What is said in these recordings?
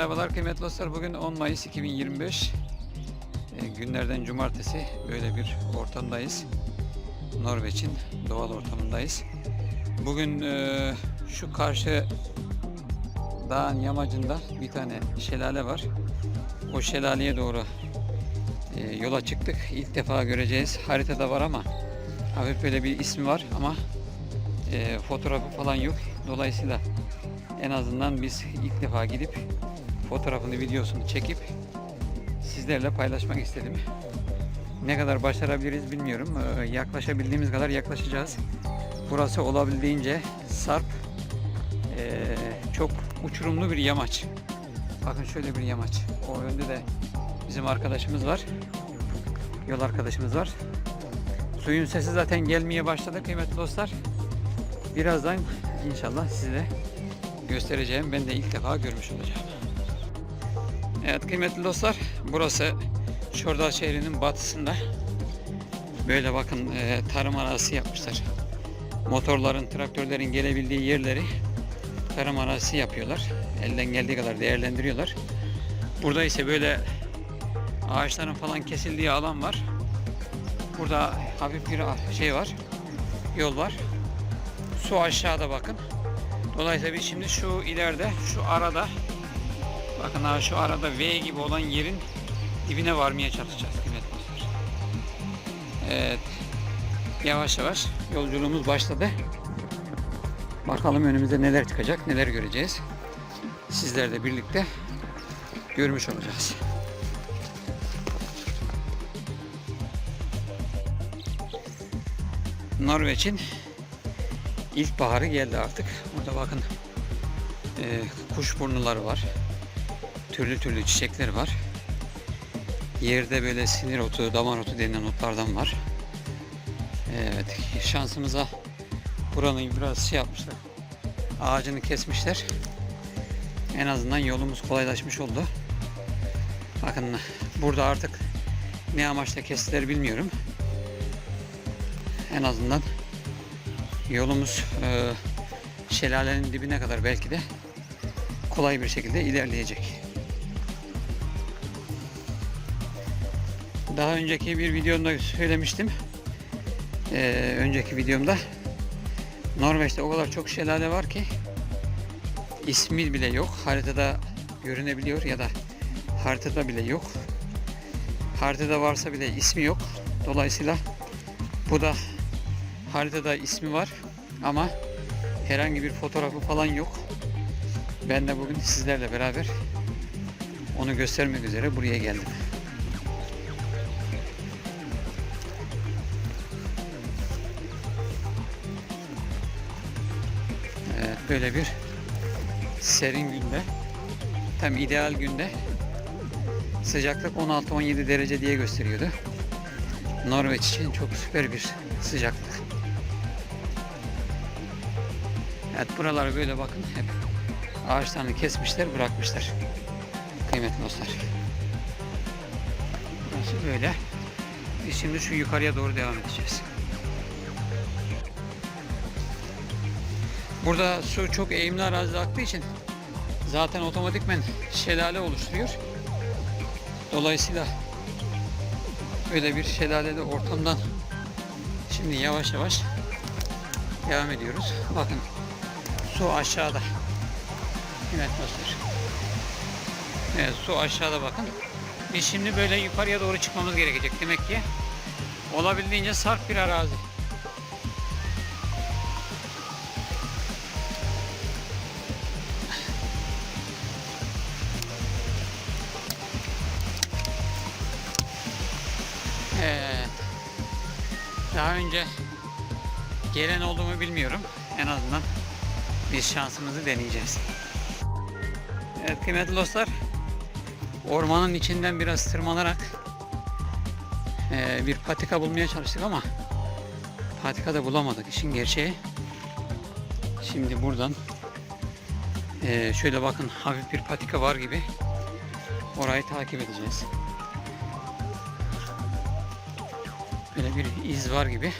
merhabalar kıymetli dostlar. Bugün 10 Mayıs 2025. Ee, günlerden cumartesi böyle bir ortamdayız. Norveç'in doğal ortamındayız. Bugün e, şu karşı dağın yamacında bir tane şelale var. O şelaleye doğru e, yola çıktık. İlk defa göreceğiz. Haritada var ama hafif böyle bir ismi var ama e, fotoğrafı falan yok. Dolayısıyla en azından biz ilk defa gidip fotoğrafını, videosunu çekip sizlerle paylaşmak istedim. Ne kadar başarabiliriz bilmiyorum. Ee, yaklaşabildiğimiz kadar yaklaşacağız. Burası olabildiğince sarp, ee, çok uçurumlu bir yamaç. Bakın şöyle bir yamaç. O önde de bizim arkadaşımız var. Yol arkadaşımız var. Suyun sesi zaten gelmeye başladı kıymetli dostlar. Birazdan inşallah size göstereceğim. Ben de ilk defa görmüş olacağım. Evet kıymetli dostlar burası Şordal şehrinin batısında. Böyle bakın e, tarım arazisi yapmışlar. Motorların, traktörlerin gelebildiği yerleri tarım arazisi yapıyorlar. Elden geldiği kadar değerlendiriyorlar. Burada ise böyle ağaçların falan kesildiği alan var. Burada hafif bir şey var. Yol var. Su aşağıda bakın. Dolayısıyla biz şimdi şu ileride, şu arada bakın ha şu arada V gibi olan yerin dibine varmaya çalışacağız kıymetli dostlar. Evet. Yavaş yavaş yolculuğumuz başladı. Bakalım önümüzde neler çıkacak, neler göreceğiz. Sizlerle birlikte görmüş olacağız. Norveç'in ilkbaharı geldi artık. Burada bakın e, kuşburnuları var. Türlü türlü çiçekler var. Yerde böyle sinir otu, damar otu denilen otlardan var. Evet, şansımıza buranın biraz şey yapmışlar. Ağacını kesmişler. En azından yolumuz kolaylaşmış oldu. Bakın burada artık ne amaçla kestiler bilmiyorum. En azından yolumuz e, şelalenin dibine kadar belki de kolay bir şekilde ilerleyecek. Daha önceki bir videomda söylemiştim. E, önceki videomda Norveç'te o kadar çok şelale var ki ismi bile yok. Haritada görünebiliyor ya da haritada bile yok. Haritada varsa bile ismi yok. Dolayısıyla bu da haritada ismi var ama herhangi bir fotoğrafı falan yok. Ben de bugün sizlerle beraber onu göstermek üzere buraya geldim. Böyle bir serin günde tam ideal günde sıcaklık 16-17 derece diye gösteriyordu. Norveç için çok süper bir sıcaklık. Evet buraları böyle bakın hep ağaçlarını kesmişler bırakmışlar. Kıymetli dostlar. Burası böyle. Biz şimdi şu yukarıya doğru devam edeceğiz. Burada su çok eğimli arazide aktığı için zaten otomatikmen şelale oluşturuyor. Dolayısıyla böyle bir şelaleli ortamdan şimdi yavaş yavaş devam ediyoruz. Bakın su aşağıda. Evet dostlar. Su aşağıda bakın. Biz şimdi böyle yukarıya doğru çıkmamız gerekecek demek ki. Olabildiğince sarp bir arazi. Biz şansımızı deneyeceğiz. Evet kıymetli dostlar. Ormanın içinden biraz tırmanarak eee, bir patika bulmaya çalıştık ama patika da bulamadık işin gerçeği. Şimdi buradan eee, şöyle bakın hafif bir patika var gibi orayı takip edeceğiz. Böyle bir iz var gibi.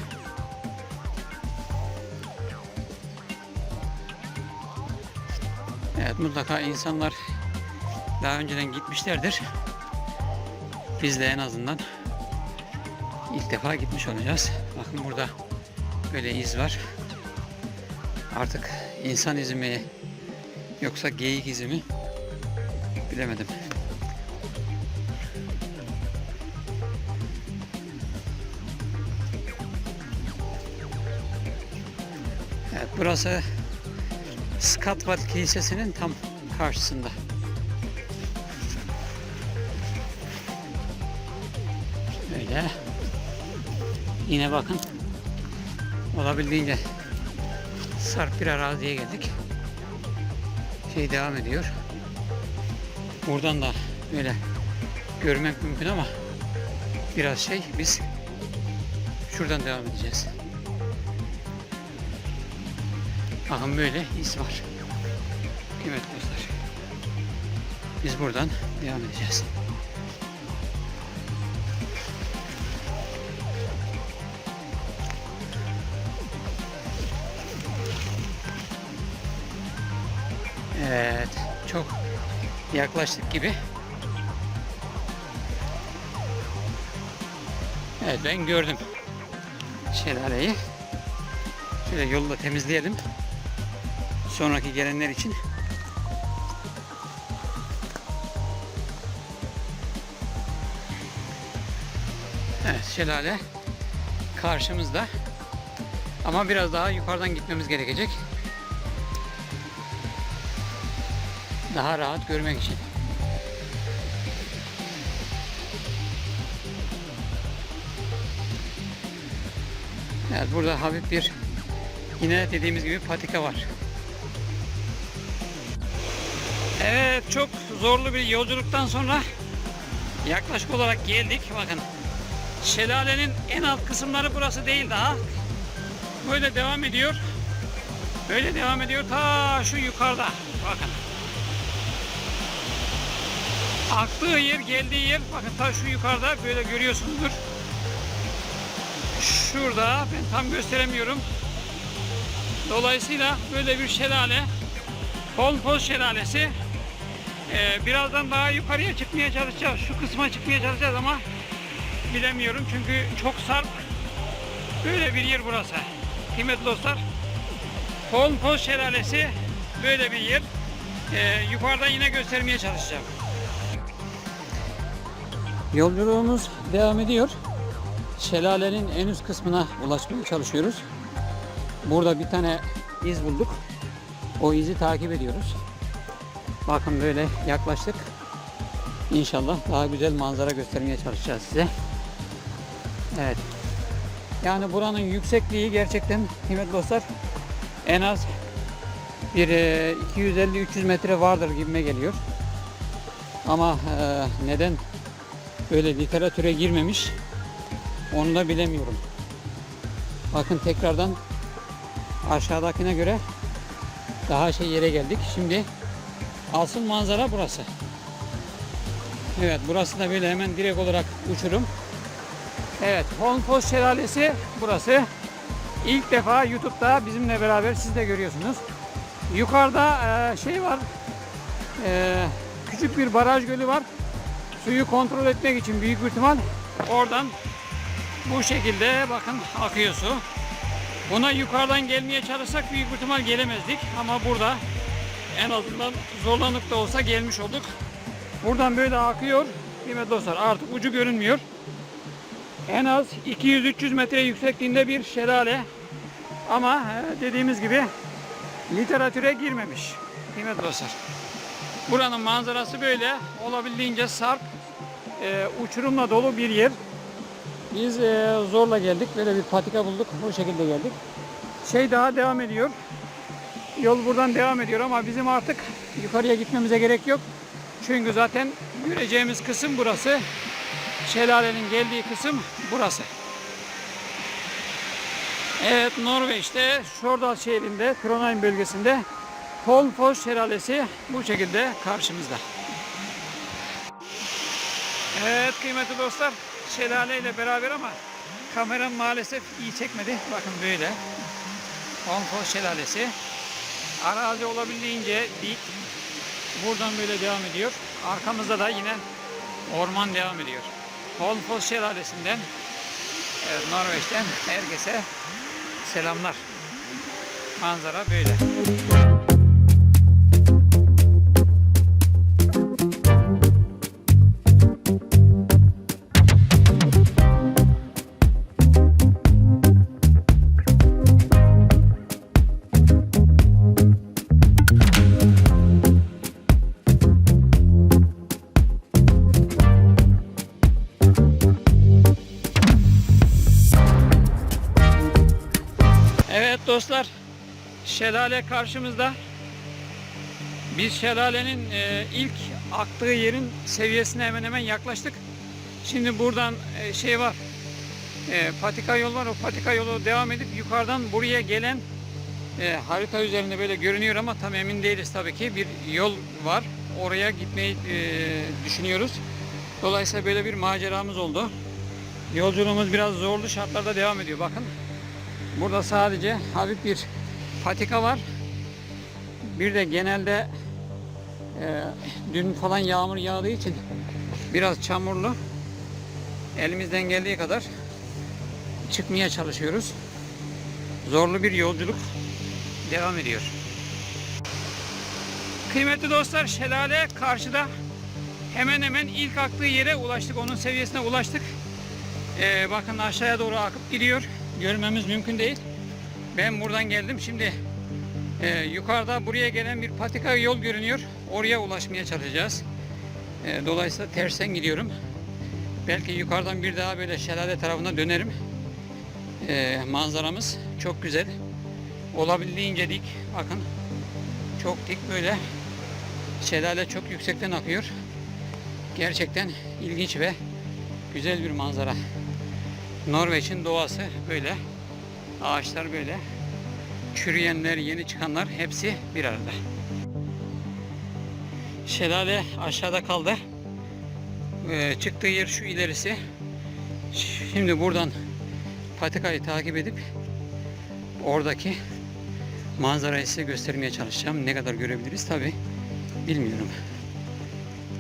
Mutlaka insanlar daha önceden gitmişlerdir. Biz de en azından ilk defa gitmiş olacağız. Bakın burada böyle iz var. Artık insan izi mi yoksa geyik izi mi bilemedim. Evet burası Skatvat Kilisesi'nin tam karşısında. Öyle. Yine bakın olabildiğince sarp bir araziye geldik. Şey devam ediyor. Buradan da böyle görmek mümkün ama biraz şey biz şuradan devam edeceğiz. Bakın böyle iz var. Kıymetli dostlar. Biz buradan devam edeceğiz. Evet, çok yaklaştık gibi. Evet, ben gördüm şelaleyi. Şöyle yolu da temizleyelim. Sonraki gelenler için. Şelale karşımızda. Ama biraz daha yukarıdan gitmemiz gerekecek. Daha rahat görmek için. Evet burada hafif bir yine dediğimiz gibi patika var. Evet çok zorlu bir yolculuktan sonra yaklaşık olarak geldik. Bakın şelalenin en alt kısımları burası değil daha. Böyle devam ediyor. Böyle devam ediyor ta şu yukarıda. Bakın. Aktığı yer, geldiği yer bakın ta şu yukarıda böyle görüyorsunuzdur. Şurada ben tam gösteremiyorum. Dolayısıyla böyle bir şelale Polpoz şelalesi ee, birazdan daha yukarıya çıkmaya çalışacağız. Şu kısma çıkmaya çalışacağız ama bilemiyorum çünkü çok sarp böyle bir yer burası. Kıymetli dostlar Polpoz şelalesi böyle bir yer. Ee, yukarıdan yine göstermeye çalışacağım. Yolculuğumuz devam ediyor. Şelalenin en üst kısmına ulaşmaya çalışıyoruz. Burada bir tane iz bulduk. O izi takip ediyoruz. Bakın böyle yaklaştık. İnşallah daha güzel manzara göstermeye çalışacağız size. Evet. Yani buranın yüksekliği gerçekten kıymetli dostlar en az bir e, 250-300 metre vardır gibime geliyor. Ama e, neden böyle literatüre girmemiş onu da bilemiyorum. Bakın tekrardan aşağıdakine göre daha şey yere geldik. Şimdi asıl manzara burası. Evet burası da böyle hemen direkt olarak uçurum. Evet Holmpoz Şelalesi burası. İlk defa YouTube'da bizimle beraber siz de görüyorsunuz. Yukarıda e, şey var. E, küçük bir baraj gölü var. Suyu kontrol etmek için büyük bir ihtimal oradan bu şekilde bakın akıyor su. Buna yukarıdan gelmeye çalışsak büyük bir ihtimal gelemezdik. Ama burada en azından zorlanıp da olsa gelmiş olduk. Buradan böyle akıyor. Kıymetli dostlar artık ucu görünmüyor. En az 200-300 metre yüksekliğinde bir şelale. Ama e, dediğimiz gibi literatüre girmemiş. Kıymetli dostlar. Buranın manzarası böyle. Olabildiğince sarp, e, uçurumla dolu bir yer. Biz e, zorla geldik. Böyle bir patika bulduk. Bu şekilde geldik. Şey daha devam ediyor. Yol buradan devam ediyor ama bizim artık yukarıya gitmemize gerek yok. Çünkü zaten göreceğimiz kısım burası. Şelalenin geldiği kısım burası. Evet Norveç'te Stjørdal şehrinde Trondheim bölgesinde Holfoss şelalesi bu şekilde karşımızda. Evet kıymetli dostlar şelale ile beraber ama kameram maalesef iyi çekmedi. Bakın böyle. Holfoss şelalesi. Arazi olabildiğince dik. Buradan böyle devam ediyor. arkamızda da yine orman devam ediyor. Holmfoss Şelalesi'nden evet, Norveç'ten herkese selamlar. Manzara böyle. Dostlar, şelale karşımızda. Biz şelalenin e, ilk aktığı yerin seviyesine hemen hemen yaklaştık. Şimdi buradan e, şey var, e, patika yol var. O patika yolu devam edip yukarıdan buraya gelen harita üzerinde böyle görünüyor ama tam emin değiliz tabii ki. Bir yol var. Oraya gitmeyi düşünüyoruz. Dolayısıyla böyle bir maceramız oldu. Yolculuğumuz biraz zorlu şartlarda devam ediyor. Bakın Burada sadece hafif bir patika var. Bir de genelde e, dün falan yağmur yağdığı için biraz çamurlu. Elimizden geldiği kadar çıkmaya çalışıyoruz. Zorlu bir yolculuk devam ediyor. Kıymetli dostlar şelale karşıda hemen hemen ilk aktığı yere ulaştık. Onun seviyesine ulaştık. Ee, bakın aşağıya doğru akıp gidiyor. Görmemiz mümkün değil. Ben buradan geldim. Şimdi e, yukarıda buraya gelen bir patika yol görünüyor. Oraya ulaşmaya çalışacağız. E, dolayısıyla tersten gidiyorum. Belki yukarıdan bir daha böyle şelale tarafına dönerim. E, manzaramız çok güzel. Olabildiğince dik. Bakın çok dik böyle. Şelale çok yüksekten akıyor. Gerçekten ilginç ve güzel bir manzara. Norveç'in doğası böyle. Ağaçlar böyle. Çürüyenler, yeni çıkanlar hepsi bir arada. Şelale aşağıda kaldı. Ee, çıktığı yer şu ilerisi. Şimdi buradan patikayı takip edip oradaki manzarayı size göstermeye çalışacağım. Ne kadar görebiliriz tabi bilmiyorum.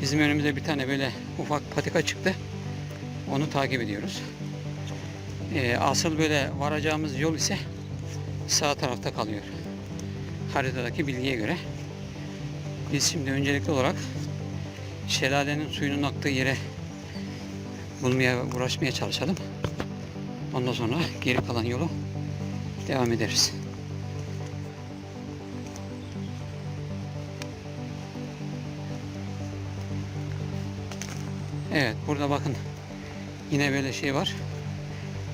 Bizim önümüze bir tane böyle ufak patika çıktı. Onu takip ediyoruz. Ee, asıl böyle varacağımız yol ise sağ tarafta kalıyor. Haritadaki bilgiye göre. Biz şimdi öncelikli olarak şelalenin suyunun aktığı yere bulmaya uğraşmaya çalışalım. Ondan sonra geri kalan yolu devam ederiz. Evet burada bakın yine böyle şey var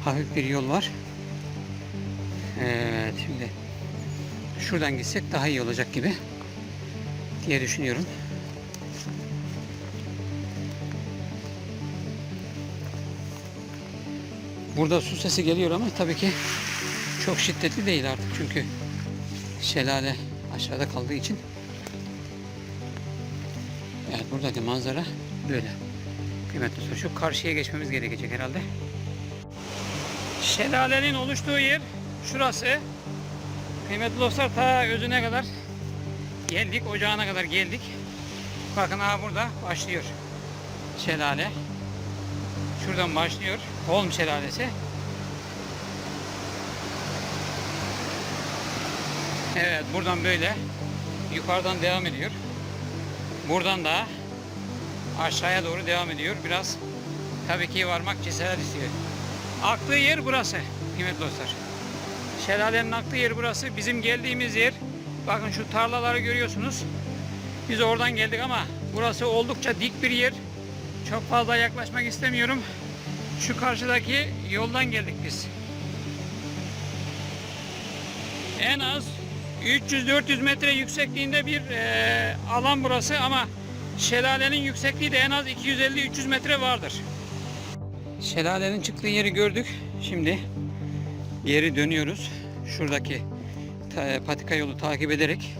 hafif bir yol var. Evet şimdi şuradan gitsek daha iyi olacak gibi diye düşünüyorum. Burada su sesi geliyor ama tabii ki çok şiddetli değil artık çünkü şelale aşağıda kaldığı için. Evet buradaki manzara böyle. Kıymetli dostlar şu karşıya geçmemiz gerekecek herhalde. Şelalenin oluştuğu yer şurası. Kıymetli dostlar ta özüne kadar geldik. Ocağına kadar geldik. Bakın ha burada başlıyor. Şelale. Şuradan başlıyor. Holm şelalesi. Evet buradan böyle yukarıdan devam ediyor. Buradan da aşağıya doğru devam ediyor. Biraz tabii ki varmak cesaret istiyor. Aktığı yer burası kıymetli dostlar. Şelalenin aktığı yer burası. Bizim geldiğimiz yer bakın şu tarlaları görüyorsunuz. Biz oradan geldik ama burası oldukça dik bir yer. Çok fazla yaklaşmak istemiyorum. Şu karşıdaki yoldan geldik biz. En az 300-400 metre yüksekliğinde bir e, alan burası ama şelalenin yüksekliği de en az 250-300 metre vardır. Şelalenin çıktığı yeri gördük. Şimdi geri dönüyoruz. Şuradaki patika yolu takip ederek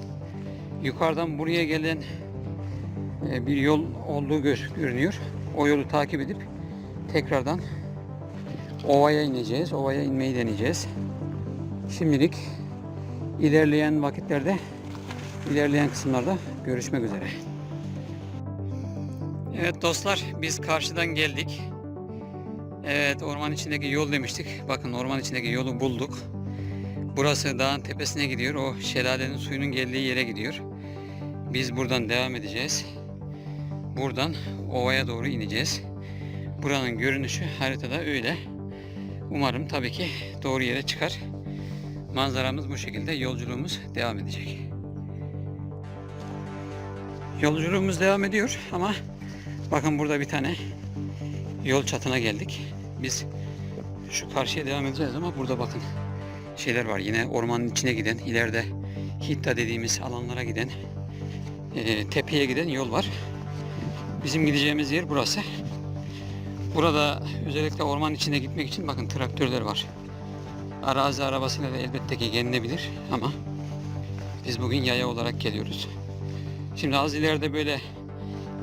yukarıdan buraya gelen e, bir yol olduğu görünüyor. O yolu takip edip tekrardan ovaya ineceğiz. Ovaya inmeyi deneyeceğiz. Şimdilik ilerleyen vakitlerde ilerleyen kısımlarda görüşmek üzere. Evet dostlar biz karşıdan geldik. Evet orman içindeki yol demiştik. Bakın orman içindeki yolu bulduk. Burası dağın tepesine gidiyor. O şelalenin suyunun geldiği yere gidiyor. Biz buradan devam edeceğiz. Buradan ovaya doğru ineceğiz. Buranın görünüşü haritada öyle. Umarım tabii ki doğru yere çıkar. Manzaramız bu şekilde. Yolculuğumuz devam edecek. Yolculuğumuz devam ediyor ama bakın burada bir tane yol çatına geldik. Biz şu karşıya devam edeceğiz ama burada bakın şeyler var. Yine ormanın içine giden, ileride Hitta dediğimiz alanlara giden, e, tepeye giden yol var. Bizim gideceğimiz yer burası. Burada özellikle orman içine gitmek için bakın traktörler var. Arazi arabasıyla da elbette ki gelinebilir ama biz bugün yaya olarak geliyoruz. Şimdi az ileride böyle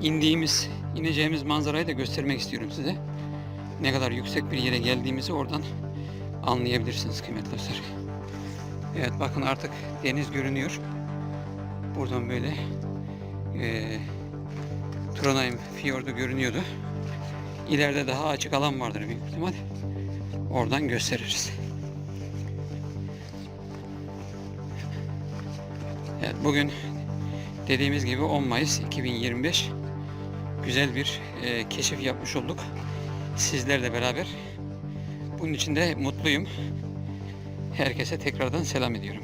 indiğimiz, ineceğimiz manzarayı da göstermek istiyorum size. Ne kadar yüksek bir yere geldiğimizi oradan anlayabilirsiniz kıymetli dostlar. Evet bakın artık deniz görünüyor. Buradan böyle eee Trondheim fiyordu görünüyordu. İleride daha açık alan vardır büyük ihtimal. Oradan gösteririz. Evet bugün dediğimiz gibi 10 Mayıs 2025 güzel bir e, keşif yapmış olduk. Sizlerle beraber. Bunun için de mutluyum. Herkese tekrardan selam ediyorum.